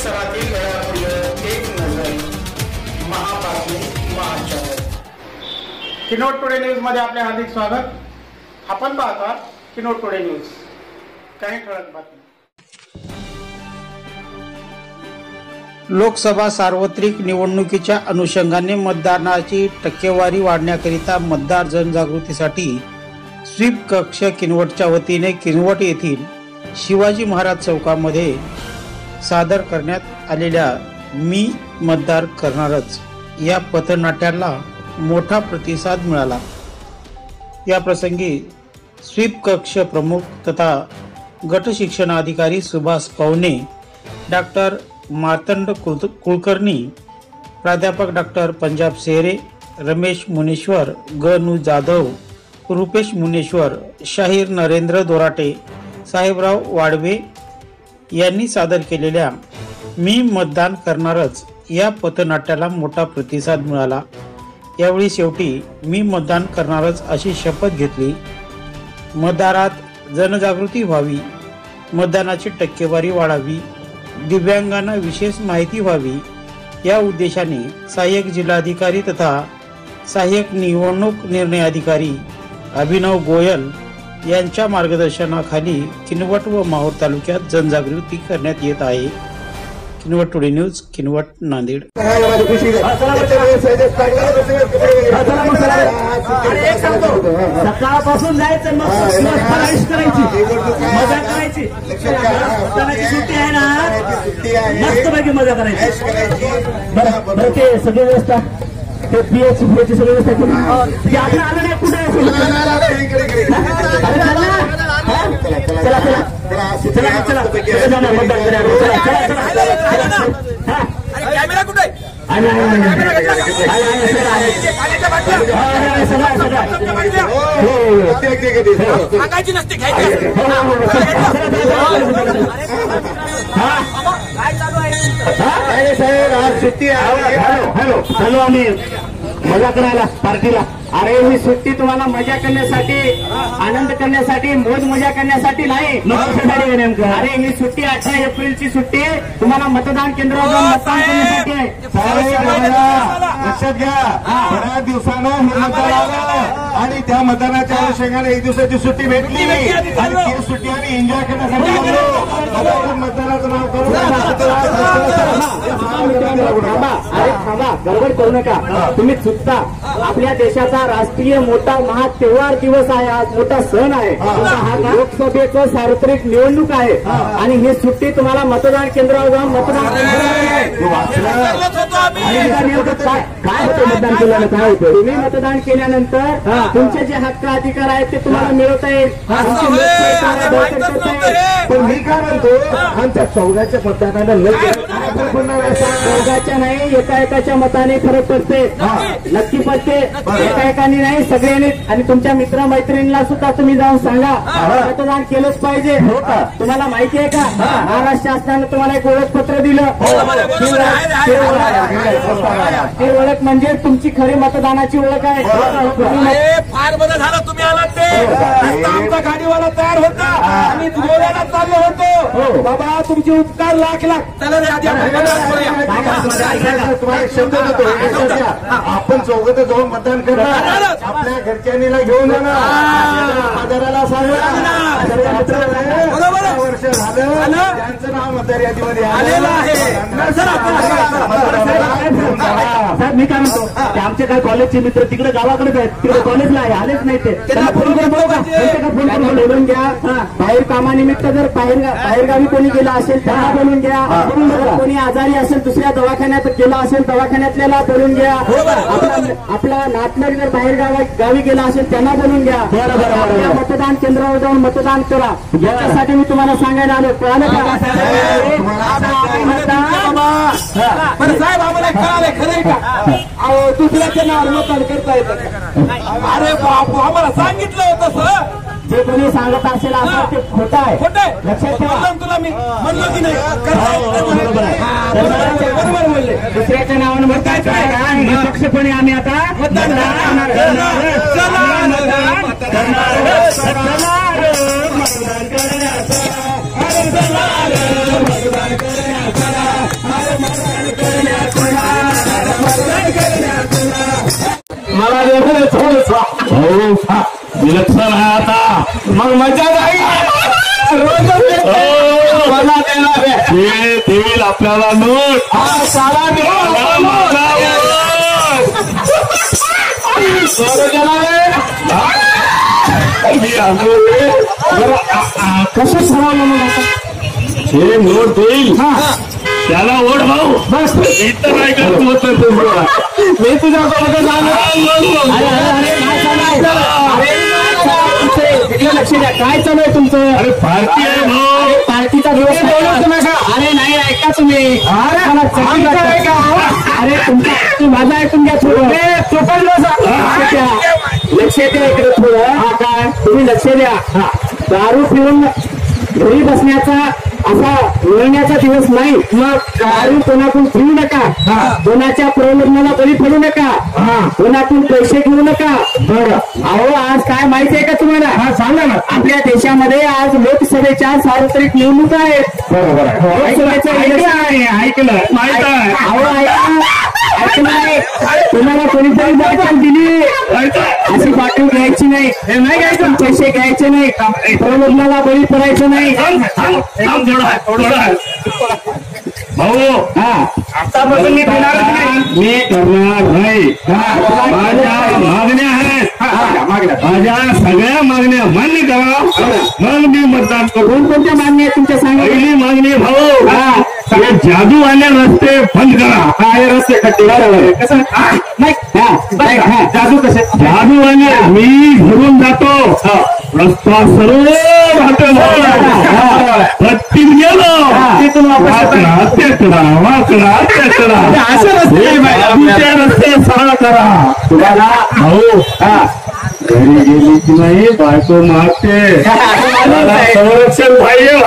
परिसरातील घडामोडीवर एक नजर महाबातमी महाचॅनल किनोट टुडे न्यूजमध्ये आपले हार्दिक स्वागत. आपण पाहता किनोट टुडे न्यूज. काही ठळक बातमी लोकसभा सार्वत्रिक निवडणुकीच्या अनुषंगाने मतदानाची टक्केवारी वाढण्याकरिता मतदार जनजागृतीसाठी स्वीप कक्ष किनवटच्या वतीने किनवट येथील शिवाजी महाराज चौकामध्ये सादर करण्यात आलेल्या मी मतदार करणारच. या पथनाट्याला मोठा प्रतिसाद मिळाला. या प्रसंगी स्वीप कक्ष प्रमुख तथा गट शिक्षणाधिकारी सुभाष पवने डॉक्टर मार्तंड कुल- कुलकर्णी प्राध्यापक डॉक्टर पंजाब सेरे रमेश मुनेश्वर ग जाधव रुपेश मुनेश्वर शाहीर नरेंद्र दोराटे साहेबराव वाडवे यांनी सादर केलेल्या मी मतदान करणारच या पथनाट्याला मोठा प्रतिसाद मिळाला. यावेळी शेवटी मी मतदान करणारच अशी शपथ घेतली. मतदारात जनजागृती व्हावी मतदानाची टक्केवारी वाढावी दिव्यांगांना विशेष माहिती व्हावी या उद्देशाने सहाय्यक जिल्हाधिकारी तथा सहाय्यक निवडणूक निर्णय अधिकारी अभिनव गोयल यांच्या मार्गदर्शनाखाली किनवट व माहूर तालुक्यात जनजागृती करण्यात येत आहे. Kinwat today news Kinwat Nanded. सकाळपासून जायचं मग फराईश करायची. मजा करायची. मतदानाची सुट्टी आहे ना? मस्त पैकी मजा करायची. बरं ते सगळे व्यवस्था. ते पियाची पियाची सगळी व्यवस्था ते आपण आलं नाही कुठे चला हा? हा. कॅमेरा कुठे. हो, हो, हो. सांगायची नसते घ्यायची. हो, हो, हो. चला. हा? चालू आहे हा? हॅलो हॅलो हॅलो आम्ही मजा करायला पार्टीला. अरे ही सुट्टी तुम्हाला मजा करण्यासाठी आनंद करण्यासाठी मोज मजा करण्यासाठी नाही. नेमकं? अरे ही सुट्टी अठरा एप्रिलची सुट्टी तुम्हाला मतदान केंद्रावर मतदान करण्यासाठी आहे. लक्षात घ्या. बऱ्याच दिवसानं हे आणि त्या मतदानाच्या अनुषंगाने एक दिवसाची सुट्टी भेटली आणि ती सुट्टी आम्ही एन्जॉय करण्यासाठी आलो. आता आपण मतदानाचं नाव करू. थांबा अरे थांबा गडबड करू नका. तुम्ही चुकता. आपल्या देशाचा राष्ट्रीय मोठा महा तेव्हार दिवस आहे आज मोठा सण आहे. तुमचा हा लोकसभेचं सार्वत्रिक निवडणूक आहे. आणि ही सुट्टी तुम्हाला मतदान केंद्रावर जाऊन मतदान काय होतं मतदान केल्यानं काय होतं तुम्ही मतदान केल्यानंतर तुमचे जे हक्क अधिकार आहेत ते तुम्हाला मिळवता येईल. हे. पण मी काय म्हणतो आमच्या चौघाच्या मतदानाला वर्गाच्या नाही एका एकाच्या मताने फरक पडते नक्की पडते एका एकाने नाही सगळ्यांनी आणि तुमच्या मित्र मैत्रिणीला सुद्धा तुम्ही जाऊन सांगा मतदान केलंच पाहिजे तुम्हाला माहिती आहे का महाराष्ट्र शासनानं तुम्हाला एक ओळखपत्र दिलं. ती ओळख- म्हणजे तुमची खरी मतदानाची ओळख आहे फार बरं झालं तुम्ही आलात ते. आमचा गाडीवाला तयार होता. आम्ही गोव्याला चाललो होतो. बाबा तुमचे उपकार लाख लाख. चला रे आधी. तुम्हाला शब्द देतो. आपण चौघ तर जाऊन मतदान करणार. आपल्या घरच्यांनीला घेऊन जाणार आधाराला सांगा. सर्व मित्रांनो, बरोबर. वर्ष झालं. त्यांचं नाव मतदार यादीमध्ये आलेलं आहे. मी काय म्हणतो? आमचे काय कॉलेजचे मित्र तिकडे गावाकडेच आहेत. तिकडे कॉलेजला आहे आलेच नाही ते. त्यांना फोन करून फोन करून बोलून घ्या. बाहेर कामानिमित्त जर बाहेर बाहेरगावी कोणी गेला असेल त्यांना बोलून घ्या. कोणी आजारी असेल दुसऱ्या दवाखान्यात गेला असेल दवाखान्यातल्याला बोलून घ्या. आपला आपला नातलग जर बाहेर गावा गावी गेला असेल त्यांना बोलून घ्या. मतदान केंद्रावर जाऊन मतदान करा. याच्यासाठी मी तुम्हाला सांगायला आलो. कळालं का? आम्हाला कळालंय खरंय का दुसऱ्याच्या नावावर मतदान करता येतं? अरे बापू आम्हाला सांगितलं होतं सर जे कोणी सांगत असेल असं ते खोटं आहे लक्षात ठेवा. तुला मी म्हणलो की नाही? बरोबर आहे. हा, बरोबर बोलले दुसऱ्याच्या नावानं मतदान करायला निपक्षपणे आम्ही आता मतदान करणार. मतदान करणार. भाऊ विलक्षण आहे आता मग मजा नाही हो. देईल आपल्याला नोट हा, कसं मग आता? हे नोट देईल हा, त्याला ओढ भाऊ बस इथं काय करत होतं मी तुझ्या बरोबर लक्ष द्या काय चालू आहे तुमचं अरे पार्टी आहे भाऊ पार्टीचा दिवस हे नाही बोलवतो? अरे नाही ऐका तुम्ही अरे, मला का? अरे तुमचा माझा ऐकून घ्या थोडं चोपन बस. लक्ष द्या इकडे थोडं हा काय तुम्ही लक्ष द्या हा दारू पिऊन घरी बसण्याचा असा मिळण्याचा दिवस नाही. मग दारू कोणाकडून पिऊ नका. कोणाच्या प्रलोभनाला बळी पडू नका. कोणाकडून पैसे घेऊ नका. बरं. अहो आज काय माहिती आहे का तुम्हाला? हा सांगा ना. आपल्या देशामध्ये आज लोकसभेच्या सार्वत्रिक निवडणूक आहेत. बरोबर ऐकलं माहीत आहे. अहो ऐका. ऐकलं नाही. तुम्हाला कोणीतरी दिली. अशी बाटल घ्यायची नाही. हे नाही घ्यायचं. पैसे घ्यायचे नाही. प्रलोभनाला बळी पडायचं नाही. भाऊ हा. आतापासून मी देणारच नाही. मी करणार नाही. माझ्या मागण्या आहेत. माझ्या सगळ्या मागण्या मान्य करा. मग मी मतदान करू. कोणकोणत्या मागण्या तुमच्या सांगा? पहिली मागणी भाऊ. हे जादू आले रस्ते बंद करा. हा हे रस्ते कसं? नाही. जादू कसे? जादू आले मी घरून जातो. रस्ता सर्व पत्तीत गेलो. वाकडा वाकडा असे रस्ते सरळ करा. तुम्हाला हा. घरी गेली की नाही बायको मागते मला संरक्षण पाहिजे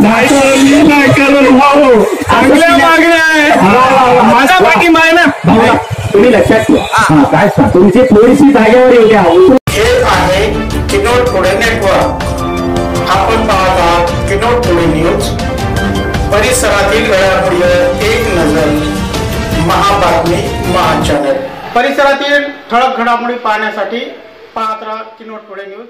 तर मी नाही करत भाऊ. चांगल्या मागण्या आहे माझा पाठिंबा आहे ना. भाऊ तुम्ही लक्षात ठेवा. हा, काय सांग तुमची थोडीशी जागेवर येऊ द्या. हे आहे नेटवर्क आपण पाहत आहात किनोड पुणे न्यूज परिसरातील घडामोडीवर एक नजर. महाबातमी महा चॅनल परिसरातील ठळक घडामोडी पाहण्यासाठी पाहत राहा किनोड न्यूज.